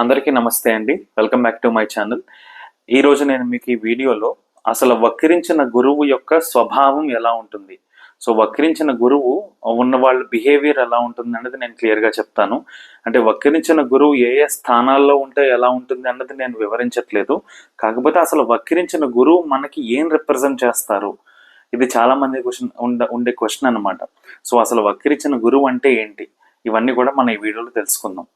అందరికీ నమస్తే అండి. Welcome back to my channel. ఈ రోజు నేను మీకు ఈ వీడియోలో అసలు వక్రించిన గురువు యొక్క స్వభావం ఎలా ఉంటుంది? సో వక్రించిన గురువు ఉన్న వాళ్ళ బిహేవియర్ ఎలా ఉంటుంది అన్నది నేను క్లియర్గా చెప్తాను. అంటే వక్రించిన గురువు ఏ ఏ స్థానాల్లో ఉంటే ఎలా ఉంటుంది అన్నది నేను వివరించట్లేదు. కాకపోతే అసలు వక్రించిన గురువు మనకి ఏం రిప్రజెంట్ చేస్తారు? ఇది చాలా మంది క్వశ్చన్ ఉండ ఉండే క్వశ్చన్ అనమాట సో అసలు వక్రించిన గురువు అంటే ఏంటి? ఇవన్నీ కూడా మనం ఈ వీడియోలో తెలుసుకుందాం.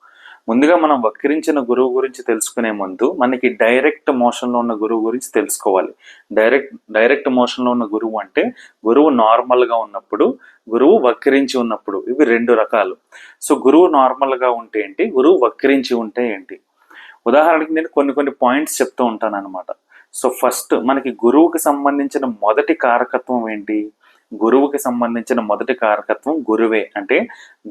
ముందుగా మనం వక్రించిన గురువు గురించి తెలుసుకునే ముందు మనకి డైరెక్ట్ మోషన్లో ఉన్న గురువు గురించి తెలుసుకోవాలి. డైరెక్ట్ డైరెక్ట్ మోషన్లో ఉన్న గురువు అంటే గురువు నార్మల్గా ఉన్నప్పుడు గురువు వక్రించి ఉన్నప్పుడు ఇవి రెండు రకాలు. సో గురువు నార్మల్గా ఉంటే ఏంటి? గురువు వక్రించి ఉంటే ఏంటి? ఉదాహరణకి నేను కొన్ని కొన్ని పాయింట్స్ చెప్తూ ఉంటాను అనమాట సో ఫస్ట్ మనకి గురువుకి సంబంధించిన మొదటి కారకత్వం ఏంటి? గురువుకి సంబంధించిన మొదటి కారకత్వం గురువే. అంటే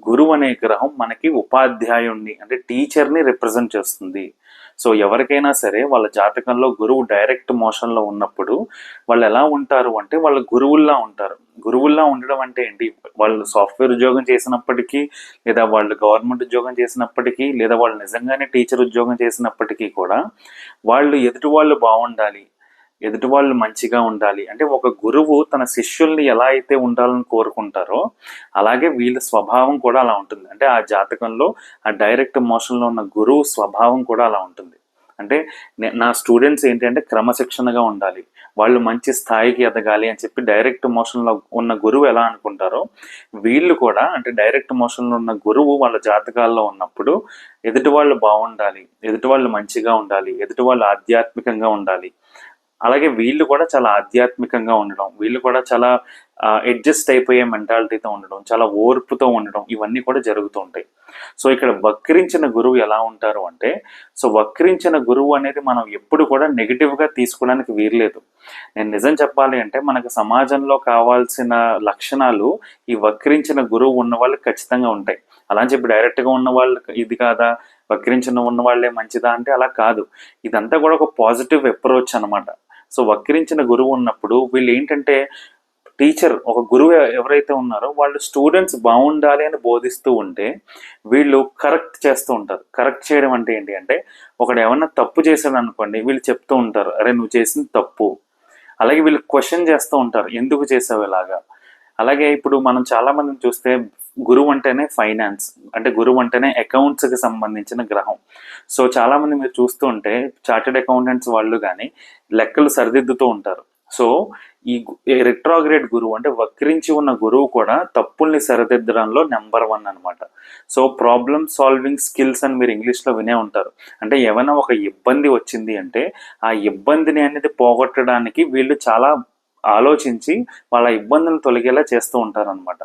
గురువు అనే గ్రహం మనకి ఉపాధ్యాయుణ్ణి అంటే టీచర్ని రిప్రజెంట్ చేస్తుంది. సో ఎవరికైనా సరే వాళ్ళ జాతకంలో గురువు డైరెక్ట్ మోషన్లో ఉన్నప్పుడు వాళ్ళు ఎలా ఉంటారు అంటే వాళ్ళ గురువుల్లా ఉంటారు. గురువుల్లా ఉండడం అంటే ఏంటి? వాళ్ళు సాఫ్ట్వేర్ ఉద్యోగం చేసినప్పటికీ లేదా వాళ్ళు గవర్నమెంట్ ఉద్యోగం చేసినప్పటికీ లేదా వాళ్ళు నిజంగానే టీచర్ ఉద్యోగం చేసినప్పటికీ కూడా వాళ్ళు ఎదుటి వాళ్ళు బాగుండాలి. ఎదుటి వాళ్ళు మంచిగా ఉండాలి. అంటే ఒక గురువు తన శిష్యుల్ని ఎలా అయితే ఉండాలని కోరుకుంటారో అలాగే వీళ్ళ స్వభావం కూడా అలా ఉంటుంది. అంటే ఆ జాతకంలో ఆ డైరెక్ట్ మోషన్లో ఉన్న గురువు స్వభావం కూడా అలా ఉంటుంది. అంటే నా స్టూడెంట్స్ ఏంటి అంటే క్రమశిక్షణగా ఉండాలి. వాళ్ళు మంచి స్థాయికి ఎదగాలి అని చెప్పి డైరెక్ట్ మోషన్లో ఉన్న గురువు ఎలా అనుకుంటారో వీళ్ళు కూడా అంటే డైరెక్ట్ మోషన్లో ఉన్న గురువు వాళ్ళ జాతకాల్లో ఉన్నప్పుడు ఎదుటి వాళ్ళు బాగుండాలి ఎదుటి వాళ్ళు మంచిగా ఉండాలి ఎదుటి వాళ్ళు ఆధ్యాత్మికంగా ఉండాలి అలాగే వీళ్ళు కూడా చాలా ఆధ్యాత్మికంగా ఉండడం వీళ్ళు కూడా చాలా అడ్జస్ట్ అయిపోయే మెంటాలిటీతో ఉండడం చాలా ఓర్పుతో ఉండడం ఇవన్నీ కూడా జరుగుతూ ఉంటాయి. సో ఇక్కడ వక్రించిన గురువు ఎలా ఉంటారు అంటే సో వక్రించిన గురువు అనేది మనం ఎప్పుడు కూడా నెగిటివ్గా తీసుకోవడానికి వీర్లేదు నేను నిజం చెప్పాలి అంటే మనకు సమాజంలో కావాల్సిన లక్షణాలు ఈ వక్రించిన గురువు ఉన్న వాళ్ళకి ఖచ్చితంగా ఉంటాయి. అలా అని చెప్పి డైరెక్ట్గా ఉన్న వాళ్ళకి ఇది కాదా? వక్రించిన ఉన్న వాళ్ళే మంచిదా అంటే అలా కాదు. ఇదంతా కూడా ఒక పాజిటివ్ అప్రోచ్ అనమాట సో వక్రించిన గురువు ఉన్నప్పుడు వీళ్ళు ఏంటంటే టీచర్ ఒక గురువు ఎవరైతే ఉన్నారో వాళ్ళు స్టూడెంట్స్ బాగుండాలి అని బోధిస్తూ ఉంటే వీళ్ళు కరెక్ట్ చేస్తూ ఉంటారు. కరెక్ట్ చేయడం అంటే ఏంటి అంటే ఒకడు ఏమన్నా తప్పు చేశాడు అనుకోండి వీళ్ళు చెప్తూ ఉంటారు అరే నువ్వు చేసింది తప్పు. అలాగే వీళ్ళు క్వశ్చన్ చేస్తూ ఉంటారు ఎందుకు చేసావు ఇలాగా? అలాగే ఇప్పుడు మనం చాలామందిని చూస్తే గురువు అంటేనే ఫైనాన్స్ అంటే గురువు అంటేనే అకౌంట్స్కి సంబంధించిన గ్రహం. సో చాలామంది మీరు చూస్తూ ఉంటే చార్టెడ్ అకౌంటెంట్స్ వాళ్ళు కానీ లెక్కలు సరిదిద్దుతూ ఉంటారు. సో ఈ రిట్రాగ్రేడ్ గురువు అంటే వక్రించి ఉన్న గురువు కూడా తప్పుల్ని సరిదిద్దడంలో నెంబర్ వన్ అనమాట సో ప్రాబ్లమ్ సాల్వింగ్ స్కిల్స్ అని మీరు ఇంగ్లీష్లో వినే ఉంటారు. అంటే ఏమైనా ఒక ఇబ్బంది వచ్చింది అంటే ఆ ఇబ్బందిని అనేది పోగొట్టడానికి వీళ్ళు చాలా ఆలోచించి వాళ్ళ ఇబ్బందులు తొలగేలా చేస్తూ ఉంటారనమాట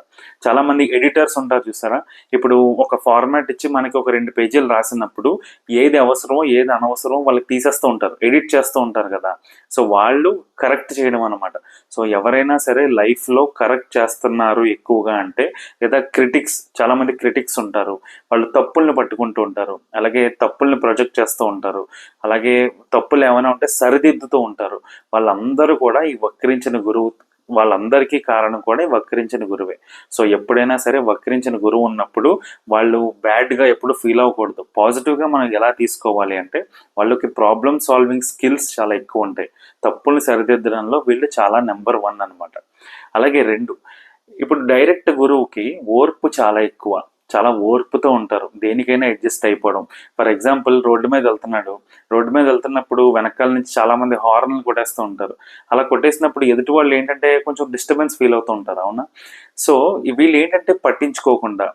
చాలామంది ఎడిటర్స్ ఉంటారు చూసారా? ఇప్పుడు ఒక ఫార్మాట్ ఇచ్చి మనకి ఒక రెండు పేజీలు రాసినప్పుడు ఏది అవసరమో ఏది అనవసరమో వాళ్ళకి తీసేస్తూ ఉంటారు. ఎడిట్ చేస్తూ ఉంటారు కదా. సో వాళ్ళు కరెక్ట్ చేయడం అనమాట సో ఎవరైనా సరే లైఫ్లో కరెక్ట్ చేస్తున్నారు ఎక్కువగా అంటే లేదా క్రిటిక్స్ చాలామంది క్రిటిక్స్ ఉంటారు. వాళ్ళు తప్పుల్ని పట్టుకుంటూ ఉంటారు. అలాగే తప్పుల్ని ప్రొజెక్ట్ చేస్తూ ఉంటారు. అలాగే తప్పులు ఏమైనా ఉంటే సరిదిద్దుతూ ఉంటారు. వాళ్ళందరూ కూడా ఈ వక్రించిన గురువు వాళ్ళందరికీ కారణం కూడా వక్రించిన గురువే. సో ఎప్పుడైనా సరే వక్రించిన గురువు ఉన్నప్పుడు వాళ్ళు బ్యాడ్గా ఎప్పుడు ఫీల్ అవ్వకూడదు. పాజిటివ్గా మనం ఎలా తీసుకోవాలి అంటే వాళ్ళకి ప్రాబ్లమ్ సాల్వింగ్ స్కిల్స్ చాలా ఎక్కువ ఉంటాయి. తప్పుల్ని సరిదిద్దడంలో వీళ్ళు చాలా నెంబర్ వన్ అన్నమాట. అలాగే రెండు ఇప్పుడు డైరెక్ట్ గురువుకి ఓర్పు చాలా ఎక్కువ. చాలా ఓర్పుతో ఉంటారు. దేనికైనా అడ్జస్ట్ అయిపోవడం. ఫర్ ఎగ్జాంపుల్ రోడ్డు మీద వెళ్తున్నాడు. రోడ్డు మీద వెళ్తున్నప్పుడు వెనకాల నుంచి చాలామంది హార్న్లు కొట్టేస్తూ ఉంటారు. అలా కొట్టేసినప్పుడు ఎదుటి వాళ్ళు ఏంటంటే కొంచెం డిస్టర్బెన్స్ ఫీల్ అవుతూ ఉంటారు. అవునా? సో వీళ్ళు ఏంటంటే పట్టించుకోకుండా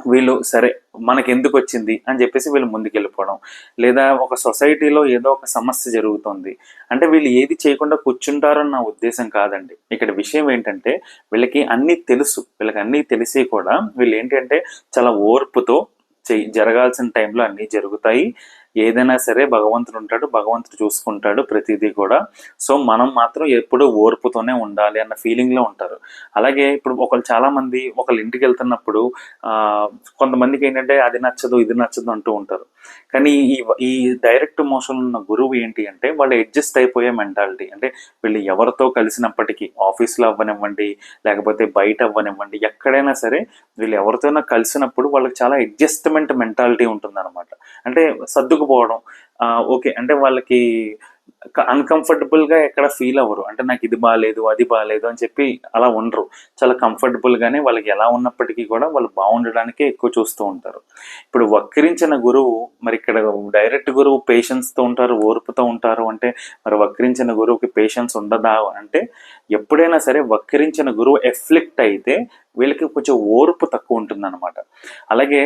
వీళ్ళు సరే మనకి ఎందుకు వచ్చింది అని చెప్పేసి వీళ్ళు ముందుకెళ్ళిపోవడం. లేదా ఒక సొసైటీలో ఏదో ఒక సమస్య జరుగుతుంది. అంటే వీళ్ళు ఏది చేయకుండా కూర్చుంటారని నా ఉద్దేశం కాదండి. ఇక్కడ విషయం ఏంటంటే వీళ్ళకి అన్నీ తెలుసు. వీళ్ళకి అన్నీ తెలిసి కూడా వీళ్ళు ఏంటంటే చాలా ఓర్పుతో చెయ్యి జరగాల్సిన టైంలో అన్నీ జరుగుతాయి. ఏదైనా సరే భగవంతుడు ఉంటాడు భగవంతుడు చూసుకుంటాడు ప్రతిదీ కూడా. సో మనం మాత్రం ఎప్పుడూ ఓర్పుతోనే ఉండాలి అన్న ఫీలింగ్లో ఉంటారు. అలాగే ఇప్పుడు ఒకళ్ళు చాలా మంది ఒకళ్ళు ఇంటికి వెళ్తున్నప్పుడు కొంతమందికి ఏంటంటే అది నచ్చదు ఇది నచ్చదు అంటూ ఉంటారు. కానీ ఈ ఈ డైరెక్ట్ మోషన్ ఉన్న గురువు ఏంటి అంటే వాళ్ళు అడ్జస్ట్ అయిపోయే మెంటాలిటీ అంటే వీళ్ళు ఎవరితో కలిసినప్పటికీ ఆఫీస్లో అవ్వనివ్వండి లేకపోతే బయట అవ్వనివ్వండి ఎక్కడైనా సరే వీళ్ళు ఎవరితోనైనా కలిసినప్పుడు వాళ్ళకి చాలా అడ్జస్ట్మెంట్ మెంటాలిటీ ఉంటుందన్నమాట. అంటే సర్దుకుపోవడం ఆ, ఓకే. అంటే వాళ్ళకి అన్కంఫర్టబుల్గా ఎక్కడ ఫీల్ అవ్వరు. అంటే నాకు ఇది బాగాలేదు అది బాగాలేదు అని చెప్పి అలా ఉండరు. చాలా కంఫర్టబుల్ గానే వాళ్ళకి ఎలా ఉన్నప్పటికీ కూడా వాళ్ళు బాగుండడానికే ఎక్కువ చూస్తూ ఉంటారు. ఇప్పుడు వక్రించిన గురువు మరి ఇక్కడ డైరెక్ట్ గురువు పేషెన్స్తో ఉంటారు ఓర్పుతో ఉంటారు అంటే మరి వక్రించిన గురువుకి పేషెన్స్ ఉండదా అంటే ఎప్పుడైనా సరే వక్రించిన గురువు ఎఫ్లిక్ట్ అయితే వీళ్ళకి కొంచెం ఓర్పు తక్కువ ఉంటుంది అలాగే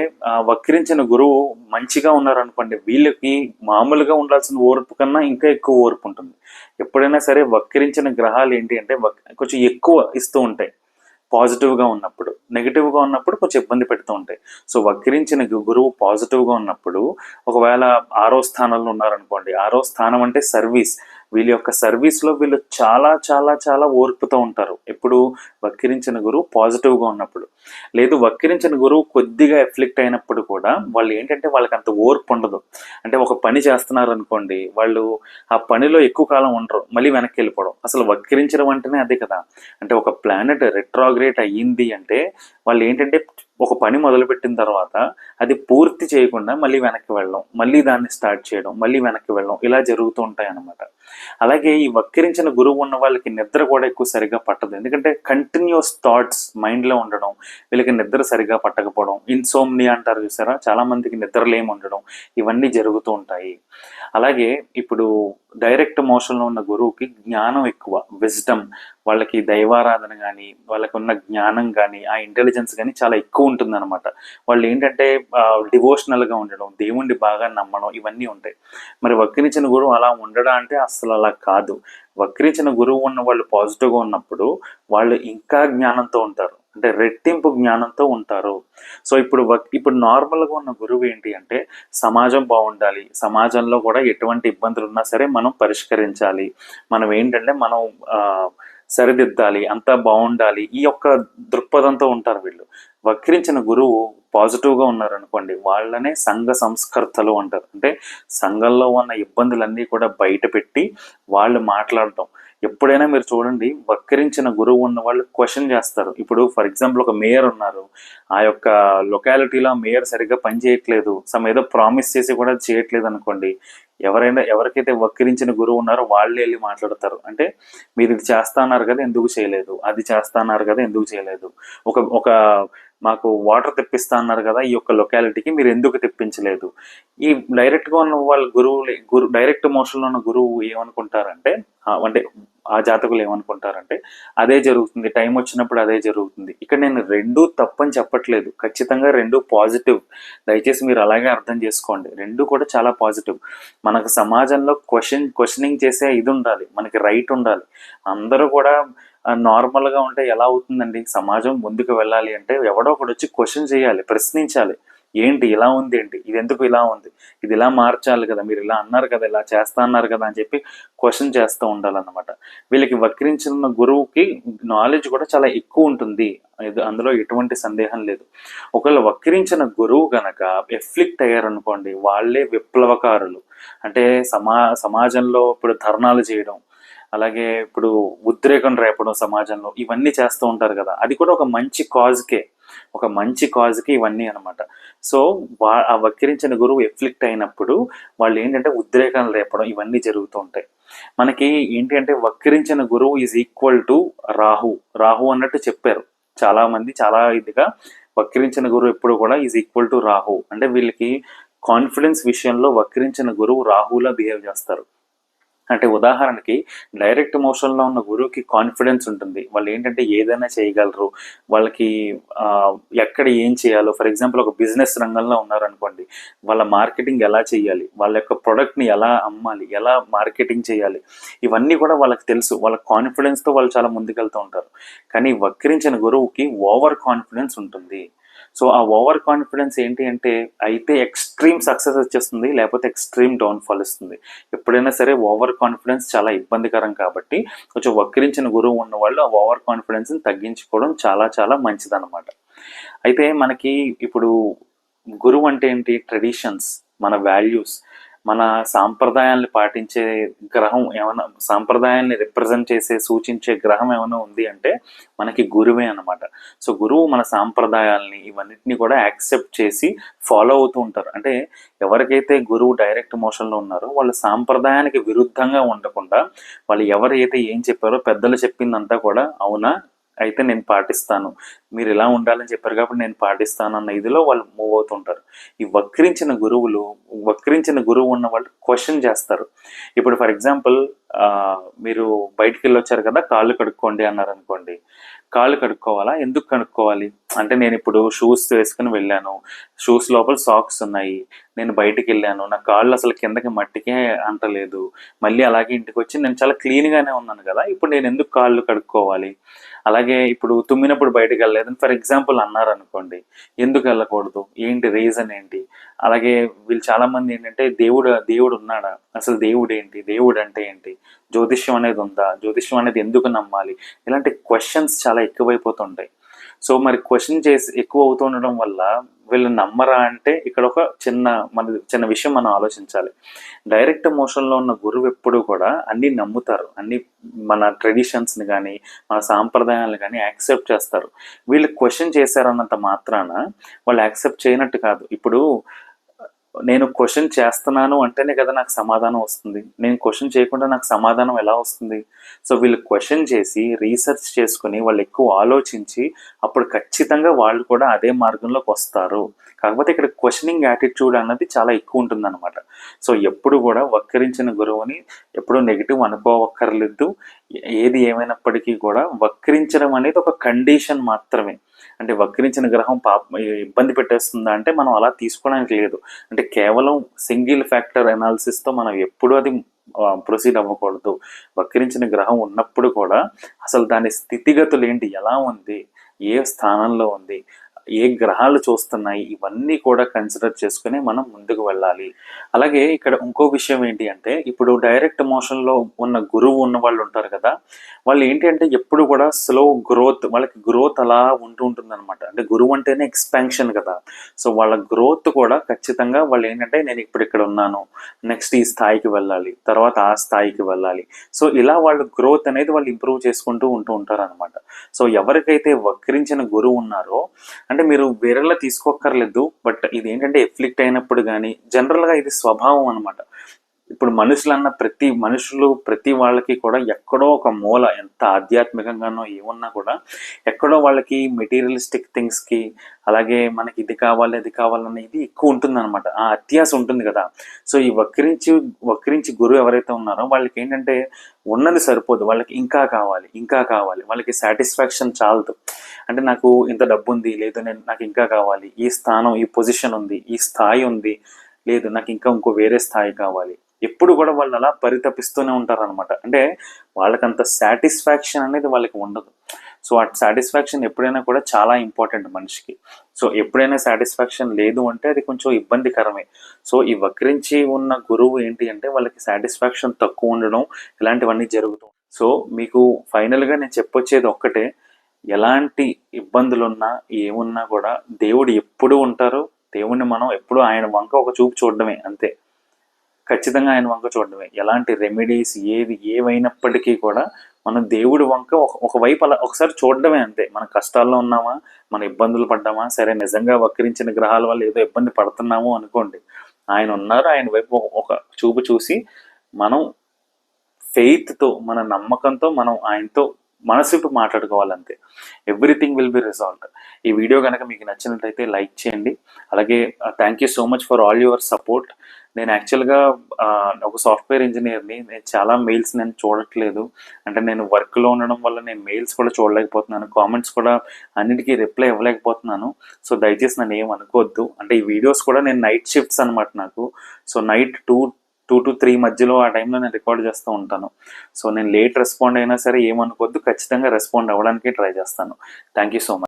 వక్రించిన గురువు మంచిగా ఉన్నారనుకోండి వీళ్ళకి మామూలుగా ఉండాల్సిన ఓర్పు కన్నా ఇంకా ఎక్కువ ఓర్పు ఉంటుంది ఎప్పుడైనా సరే వక్రించిన గ్రహాలు ఏంటి అంటే వక్- కొంచెం ఎక్కువ ఇస్తూ ఉంటాయి. పాజిటివ్గా ఉన్నప్పుడు నెగిటివ్గా ఉన్నప్పుడు కొంచెం ఇబ్బంది పెడుతూ ఉంటాయి. సో వక్రించిన గురువు పాజిటివ్గా ఉన్నప్పుడు ఒకవేళ ఆరో స్థానంలో ఉన్నారనుకోండి ఆరో స్థానం అంటే సర్వీస్. వీళ్ళ యొక్క సర్వీస్లో వీళ్ళు చాలా చాలా చాలా ఓర్పుతో ఉంటారు. ఎప్పుడు వక్రించిన గురువు పాజిటివ్గా ఉన్నప్పుడు. లేదు వక్రించిన గురువు కొద్దిగా ఎఫ్లిక్ట్ అయినప్పుడు కూడా వాళ్ళు ఏంటంటే వాళ్ళకి అంత ఓర్పు ఉండదు. అంటే ఒక పని చేస్తున్నారు అనుకోండి వాళ్ళు ఆ పనిలో ఎక్కువ కాలం ఉండరు మళ్ళీ వెనక్కి వెళ్ళిపోవడం. అసలు వక్రించడం అంటేనే అదే కదా. అంటే ఒక ప్లానెట్ రెట్రాగ్రేట్ అయ్యింది అంటే వాళ్ళు ఏంటంటే ఒక పని మొదలుపెట్టిన తర్వాత అది పూర్తి చేయకుండా మళ్ళీ వెనక్కి వెళ్ళడం మళ్ళీ దాన్ని స్టార్ట్ చేయడం మళ్ళీ వెనక్కి వెళ్ళడం ఇలా జరుగుతూ ఉంటాయి అన్నమాట అలాగే ఈ వక్రించిన గురువు ఉన్న వాళ్ళకి నిద్ర కూడా ఎక్కువ సరిగా పట్టదు. ఎందుకంటే కంటిన్యూస్ థాట్స్ మైండ్లో ఉండడం వీళ్ళకి నిద్ర సరిగా పట్టకపోవడం ఇన్సోమ్ని అంటారు చూసారా? చాలామందికి నిద్రలేమి ఉండడం ఇవన్నీ జరుగుతూ ఉంటాయి. అలాగే ఇప్పుడు డైరెక్ట్ మోషన్లో ఉన్న గురువుకి జ్ఞానం ఎక్కువ విజ్డమ్ వాళ్ళకి దైవారాధన కానీ వాళ్ళకి ఉన్న జ్ఞానం కానీ ఆ ఇంటెలిజెన్స్ కానీ చాలా ఎక్కువ ఉంటుందన్నమాట. వాళ్ళు ఏంటంటే డివోషనల్గా ఉండడం దేవుణ్ణి బాగా నమ్మడం ఇవన్నీ ఉంటాయి. మరి వక్రించిన గురువు అలా ఉండడం అంటే అసలు అలా కాదు. వక్రించిన గురువు ఉన్న వాళ్ళు పాజిటివ్గా ఉన్నప్పుడు వాళ్ళు ఇంకా జ్ఞానంతో ఉంటారు. అంటే రెట్టింపు జ్ఞానంతో ఉంటారు. సో ఇప్పుడు ఇప్పుడు నార్మల్గా ఉన్న గురువు ఏంటి అంటే సమాజం బాగుండాలి. సమాజంలో కూడా ఎటువంటి ఇబ్బందులు ఉన్నా సరే మనం పరిష్కరించాలి. మనం ఏంటంటే మనం సరిదిద్దాలి అంతా బాగుండాలి. ఈ యొక్క దృక్పథంతో ఉంటారు వీళ్ళు. వక్రించిన గురువు పాజిటివ్గా ఉన్నారనుకోండి వాళ్ళనే సంఘ సంస్కర్తలు అంటారు. అంటే సంఘంలో ఉన్న ఇబ్బందులన్నీ కూడా బయట పెట్టి వాళ్ళు మాట్లాడటం. ఎప్పుడైనా మీరు చూడండి వక్రించిన గురువు ఉన్న వాళ్ళు క్వశ్చన్ చేస్తారు. ఇప్పుడు ఫర్ ఎగ్జాంపుల్ ఒక మేయర్ ఉన్నారు. ఆ యొక్క లొకాలిటీలో మేయర్ సరిగ్గా పనిచేయట్లేదు సమ్ ఏదో ప్రామిస్ చేసి కూడా చేయట్లేదు అనుకోండి ఎవరైనా ఎవరికైతే వక్రించిన గురువు ఉన్నారో వాళ్ళే వెళ్ళి మాట్లాడతారు. అంటే మీరు ఇది చేస్తా అన్నారు కదా ఎందుకు చేయలేదు? అది చేస్తా అన్నారు కదా ఎందుకు చేయలేదు? ఒక ఒక మాకు వాటర్ తెప్పిస్తా అన్నారు కదా ఈ యొక్క లొకాలిటీకి మీరు ఎందుకు తెప్పించలేదు? ఈ డైరెక్ట్గా ఉన్న వాళ్ళ గురువు గురు డైరెక్ట్ మోషన్లో ఉన్న గురువు ఏమనుకుంటారంటే అంటే ఆ జాతకులు ఏమనుకుంటారంటే అదే జరుగుతుంది టైం వచ్చినప్పుడు అదే జరుగుతుంది. ఇక్కడ నేను రెండూ తప్పని చెప్పట్లేదు. ఖచ్చితంగా రెండు పాజిటివ్ దయచేసి మీరు అలాగే అర్థం చేసుకోండి. రెండు కూడా చాలా పాజిటివ్ మనకు సమాజంలో క్వశ్చన్ క్వశ్చనింగ్ చేసే ఇది ఉండాలి. మనకి రైట్ ఉండాలి. అందరూ కూడా నార్మల్గా గా ఉంటే ఎలా అవుతుందండి? సమాజం ముందుకు వెళ్ళాలి అంటే ఎవడో ఒకడు వచ్చి క్వశ్చన్ చేయాలి ప్రశ్నించాలి. ఏంటి ఇలా ఉంది ఏంటి? ఇది ఎందుకు ఇలా ఉంది? ఇది ఇలా మార్చాలి కదా మీరు ఇలా అన్నారు కదా ఇలా చేస్తా అన్నారు కదా అని చెప్పి క్వశ్చన్ చేస్తూ ఉండాలన్నమాట. వీళ్ళకి వక్రించిన గురువుకి నాలెడ్జ్ కూడా చాలా ఎక్కువ ఉంటుంది. అందులో ఎటువంటి సందేహం లేదు. ఒకవేళ వక్రించిన గురువు గనక ఎఫ్లిక్ట్ అయ్యారనుకోండి వాళ్ళే విప్లవకారులు. అంటే సమా సమాజంలో ఇప్పుడు ధర్నాలు చేయడం అలాగే ఇప్పుడు ఉద్రేకం రేపడం సమాజంలో ఇవన్నీ చేస్తూ ఉంటారు కదా. అది కూడా ఒక మంచి కాజ్కే ఒక మంచి కాజ్కి ఇవన్నీ అనమాట సో వా ఆ వక్రించిన గురువు ఎఫ్లిక్ట్ అయినప్పుడు వాళ్ళు ఏంటంటే ఉద్రేకాలు రేపడం ఇవన్నీ జరుగుతూ ఉంటాయి. మనకి ఏంటి అంటే వక్రించిన గురువు is equal to Rahu. Rahu అన్నట్టు చెప్పారు. చాలా మంది చాలా ఇదిగా వక్రించిన గురువు ఎప్పుడు కూడా ఈజ్ ఈక్వల్ టు రాహు. అంటే వీళ్ళకి కాన్ఫిడెన్స్ విషయంలో వక్రించిన గురువు రాహులా బిహేవ్ చేస్తారు. అంటే ఉదాహరణకి డైరెక్ట్ మోషన్లో ఉన్న గురువుకి కాన్ఫిడెన్స్ ఉంటుంది. వాళ్ళు ఏంటంటే ఏదైనా చేయగలరు. వాళ్ళకి ఎక్కడ ఏం చేయాలో ఫర్ ఎగ్జాంపుల్ ఒక బిజినెస్ రంగంలో ఉన్నారనుకోండి వాళ్ళ మార్కెటింగ్ ఎలా చేయాలి వాళ్ళ యొక్క ప్రొడక్ట్ని ఎలా అమ్మాలి ఎలా మార్కెటింగ్ చేయాలి ఇవన్నీ కూడా వాళ్ళకి తెలుసు. వాళ్ళ కాన్ఫిడెన్స్తో వాళ్ళు చాలా ముందుకెళ్తూ ఉంటారు. కానీ వక్రించిన గురువుకి ఓవర్ కాన్ఫిడెన్స్ ఉంటుంది. సో ఆ ఓవర్ కాన్ఫిడెన్స్ ఏంటి అంటే అయితే ఎక్స్ట్రీమ్ సక్సెస్ వచ్చేస్తుంది లేకపోతే ఎక్స్ట్రీమ్ డౌన్ఫాల్ ఇస్తుంది ఎప్పుడైనా సరే ఓవర్ కాన్ఫిడెన్స్ చాలా ఇబ్బందికరం కాబట్టి కొంచెం వక్రించిన గురువు ఉన్న వాళ్ళు ఆ ఓవర్ కాన్ఫిడెన్స్ని తగ్గించుకోవడం చాలా చాలా మంచిదన్నమాట. అయితే మనకి ఇప్పుడు గురువు అంటే ఏంటి? ట్రెడిషన్స్ మన వాల్యూస్. మన సాంప్రదాయాల్ని పాటించే గ్రహం ఏమైనా సాంప్రదాయాల్ని రిప్రజెంట్ చేసే సూచించే గ్రహం ఏమైనా ఉంది అంటే మనకి గురువే అనమాట సో గురువు మన సాంప్రదాయాల్ని ఇవన్నిటిని కూడా యాక్సెప్ట్ చేసి ఫాలో అవుతూ ఉంటారు. అంటే ఎవరికైతే గురువు డైరెక్ట్ మోషన్లో ఉన్నారో వాళ్ళ సాంప్రదాయానికి విరుద్ధంగా ఉండకుండా వాళ్ళు ఎవరైతే ఏం చెప్పారో పెద్దలు చెప్పిందంతా కూడా అవునా? అయితే నేను పాటిస్తాను. మీరు ఇలా ఉండాలని చెప్పారు కాబట్టి నేను పాటిస్తాను అన్న ఇదిలో వాళ్ళు మూవ్ అవుతుంటారు. ఈ వక్రించిన గురువులు వక్రించిన గురువు ఉన్న వాళ్ళు క్వశ్చన్ చేస్తారు. ఇప్పుడు ఫర్ ఎగ్జాంపుల్ మీరు బయటికి వెళ్ళొచ్చారు కదా కాళ్ళు కడుక్కోండి అన్నారు అనుకోండి కాళ్ళు కడుక్కోవాలా? ఎందుకు కడుక్కోవాలి? అంటే నేను ఇప్పుడు షూస్ వేసుకుని వెళ్ళాను. షూస్ లోపల సాక్స్ ఉన్నాయి. నేను బయటికి వెళ్ళాను నా కాళ్ళు అసలు కిందకి మట్టికే అంటలేదు. మళ్ళీ అలాగే ఇంటికి వచ్చి నేను చాలా క్లీన్గానే ఉన్నాను కదా ఇప్పుడు నేను ఎందుకు కాళ్ళు కడుక్కోవాలి? అలాగే ఇప్పుడు తుమ్మినప్పుడు బయటకు వెళ్ళలేదని ఫర్ ఎగ్జాంపుల్ అన్నారు అనుకోండి ఎందుకు వెళ్ళకూడదు? ఏంటి రీజన్ ఏంటి? అలాగే వీళ్ళు చాలా మంది ఏంటంటే దేవుడు దేవుడు ఉన్నాడా అసలు దేవుడు ఏంటి దేవుడు అంటే ఏంటి? జ్యోతిష్యం అనేది ఉందా? జ్యోతిష్యం అనేది ఎందుకు నమ్మాలి? ఇలాంటి క్వశ్చన్స్ చాలా ఎక్కువైపోతుంటాయి. సో మరి క్వశ్చన్ చేసి ఎక్కువ అవుతుండడం వల్ల వీళ్ళు నమ్మరా అంటే ఇక్కడ ఒక చిన్న మన చిన్న విషయం మనం ఆలోచించాలి. డైరెక్ట్ మోషన్లో ఉన్న గురువు ఎప్పుడు కూడా అన్నీ నమ్ముతారు. అన్ని మన ట్రెడిషన్స్ని కానీ మన సాంప్రదాయాలను కానీ యాక్సెప్ట్ చేస్తారు. వీళ్ళు క్వశ్చన్ చేశారన్నంత మాత్రాన వాళ్ళు యాక్సెప్ట్ చేయనట్టు కాదు. ఇప్పుడు నేను క్వశ్చన్ చేస్తున్నాను అంటేనే కదా నాకు సమాధానం వస్తుంది. నేను క్వశ్చన్ చేయకుండా నాకు సమాధానం ఎలా వస్తుంది? సో వీళ్ళు క్వశ్చన్ చేసి రీసెర్చ్ చేసుకుని వాళ్ళు ఎక్కువ ఆలోచించి అప్పుడు ఖచ్చితంగా వాళ్ళు కూడా అదే మార్గంలోకి వస్తారు. కాకపోతే ఇక్కడ క్వశ్చనింగ్ యాటిట్యూడ్ అన్నది చాలా ఎక్కువ ఉంటుందన్నమాట. సో ఎప్పుడు కూడా వక్రించిన గురువుని ఎప్పుడు నెగిటివ్ అనుకోవక్కర్లేదు ఏది ఏమైనప్పటికీ కూడా వక్రించడం అనేది ఒక కండిషన్ మాత్రమే. అంటే వక్రించిన గ్రహం పాప ఇబ్బంది పెట్టేస్తుందా అంటే మనం అలా తీసుకోవడానికి లేదు. అంటే కేవలం సింగిల్ ఫ్యాక్టర్ అనాలిసిస్తో మనం ఎప్పుడు అది ప్రొసీడ్ అవ్వకూడదు. వక్రించిన గ్రహం ఉన్నప్పుడు కూడా అసలు దాని స్థితిగతులు ఏంటి ఎలా ఉంది ఏ స్థానంలో ఉంది ఏ గ్రహాలు చూస్తున్నాయి ఇవన్నీ కూడా కన్సిడర్ చేసుకుని మనం ముందుకు వెళ్ళాలి. అలాగే ఇక్కడ ఇంకో విషయం ఏంటి అంటే ఇప్పుడు డైరెక్ట్ మోషన్లో ఉన్న గురువు ఉన్న వాళ్ళు ఉంటారు కదా వాళ్ళు ఏంటి అంటే ఎప్పుడు కూడా స్లో గ్రోత్ వాళ్ళకి గ్రోత్ అలా ఉంటూ ఉంటుంది అనమాట అంటే గురువు అంటేనే ఎక్స్పాన్షన్ కదా. సో వాళ్ళ గ్రోత్ కూడా ఖచ్చితంగా వాళ్ళు ఏంటంటే నేను ఇప్పుడు ఇక్కడ ఉన్నాను నెక్స్ట్ ఈ స్థాయికి వెళ్ళాలి తర్వాత ఆ స్థాయికి వెళ్ళాలి. సో ఇలా వాళ్ళ గ్రోత్ అనేది వాళ్ళు ఇంప్రూవ్ చేసుకుంటూ ఉంటూ ఉంటారు అనమాట సో ఎవరికైతే వక్రించిన గురువు ఉన్నారో అంటే అంటే మీరు వేరేలా తీసుకోక్కర్లేదు బట్ ఇది ఏంటంటే ఎఫ్లిక్ట్ అయినప్పుడు కానీ జనరల్గా ఇది స్వభావం అనమాట ఇప్పుడు మనుషులన్న ప్రతి మనుషులు ప్రతి వాళ్ళకి కూడా ఎక్కడో ఒక మూల ఎంత ఆధ్యాత్మికంగానో ఏమున్నా కూడా ఎక్కడో వాళ్ళకి మెటీరియలిస్టిక్ థింగ్స్కి అలాగే మనకి ఇది కావాలి అది కావాలనేది ఎక్కువ ఉంటుంది అనమాట ఆ అత్యాస ఉంటుంది కదా. సో ఈ వక్రించి వక్రించి గురువు ఎవరైతే ఉన్నారో వాళ్ళకి ఏంటంటే ఉన్నది సరిపోదు. వాళ్ళకి ఇంకా కావాలి ఇంకా కావాలి. వాళ్ళకి సాటిస్ఫాక్షన్ చాలదు. అంటే నాకు ఇంత డబ్బు ఉంది లేదు నేను నాకు ఇంకా కావాలి. ఈ స్థానం ఈ పొజిషన్ ఉంది ఈ స్థాయి ఉంది లేదు నాకు ఇంకా ఇంకో వేరే స్థాయి కావాలి. ఎప్పుడు కూడా వాళ్ళు అలా పరితపిస్తూనే ఉంటారు అనమాట అంటే వాళ్ళకంత సాటిస్ఫాక్షన్ అనేది వాళ్ళకి ఉండదు. సో ఆ సాటిస్ఫాక్షన్ ఎప్పుడైనా కూడా చాలా ఇంపార్టెంట్ మనిషికి. సో ఎప్పుడైనా సాటిస్ఫాక్షన్ లేదు అంటే అది కొంచెం ఇబ్బందికరమే. సో ఈ వక్రించి ఉన్న గురువు ఏంటి అంటే వాళ్ళకి సాటిస్ఫాక్షన్ తక్కువ ఉండడం ఇలాంటివన్నీ జరుగుతాం సో మీకు ఫైనల్గా నేను చెప్పొచ్చేది ఒక్కటే. ఎలాంటి ఇబ్బందులున్నా ఏమున్నా కూడా దేవుడు ఎప్పుడు ఉంటారు దేవుణ్ణి మనం ఎప్పుడు ఆయన వంక ఒక చూపు చూడడమే అంతే. ఖచ్చితంగా ఆయన వంక చూడడమే. ఎలాంటి రెమెడీస్ ఏది ఏవైనప్పటికీ కూడా మనం దేవుడి వంక ఒకవైపు అలా ఒకసారి చూడడమే అంతే. మన కష్టాల్లో ఉన్నామా? మన ఇబ్బందులు పడ్డామా? సరే నిజంగా వక్రించిన గ్రహాల వల్ల ఏదో ఇబ్బంది పడుతున్నాము అనుకోండి. ఆయన ఉన్నారు ఆయన వైపు ఒక చూపు చూసి మనం ఫెయిత్తో మన నమ్మకంతో మనం ఆయనతో మనసు మాట్లాడుకోవాలంతే. ఎవ్రీథింగ్ విల్ బి రిజాల్వ్ ఈ వీడియో కనుక మీకు నచ్చినట్లయితే లైక్ చేయండి. అలాగే thank you so much for all your support నేను యాక్చువల్గా ఒక సాఫ్ట్వేర్ ఇంజనీర్ని నేను చాలా మెయిల్స్ నేను చూడట్లేదు. అంటే నేను వర్క్లో ఉండడం వల్ల నేను మెయిల్స్ కూడా చూడలేకపోతున్నాను. కామెంట్స్ కూడా అన్నిటికీ రిప్లై ఇవ్వలేకపోతున్నాను. సో దయచేసి నన్ను ఏం అనుకోవద్దు. అంటే ఈ వీడియోస్ కూడా నేను నైట్ షిఫ్ట్స్ అనమాట నాకు. So night two two to three మధ్యలో ఆ టైంలో నేను రికార్డ్ చేస్తూ ఉంటాను. సో నేను లేట్ రెస్పాండ్ అయినా సరే ఏమనుకోవద్దు ఖచ్చితంగా రెస్పాండ్ అవ్వడానికి ట్రై చేస్తాను. Thank you so much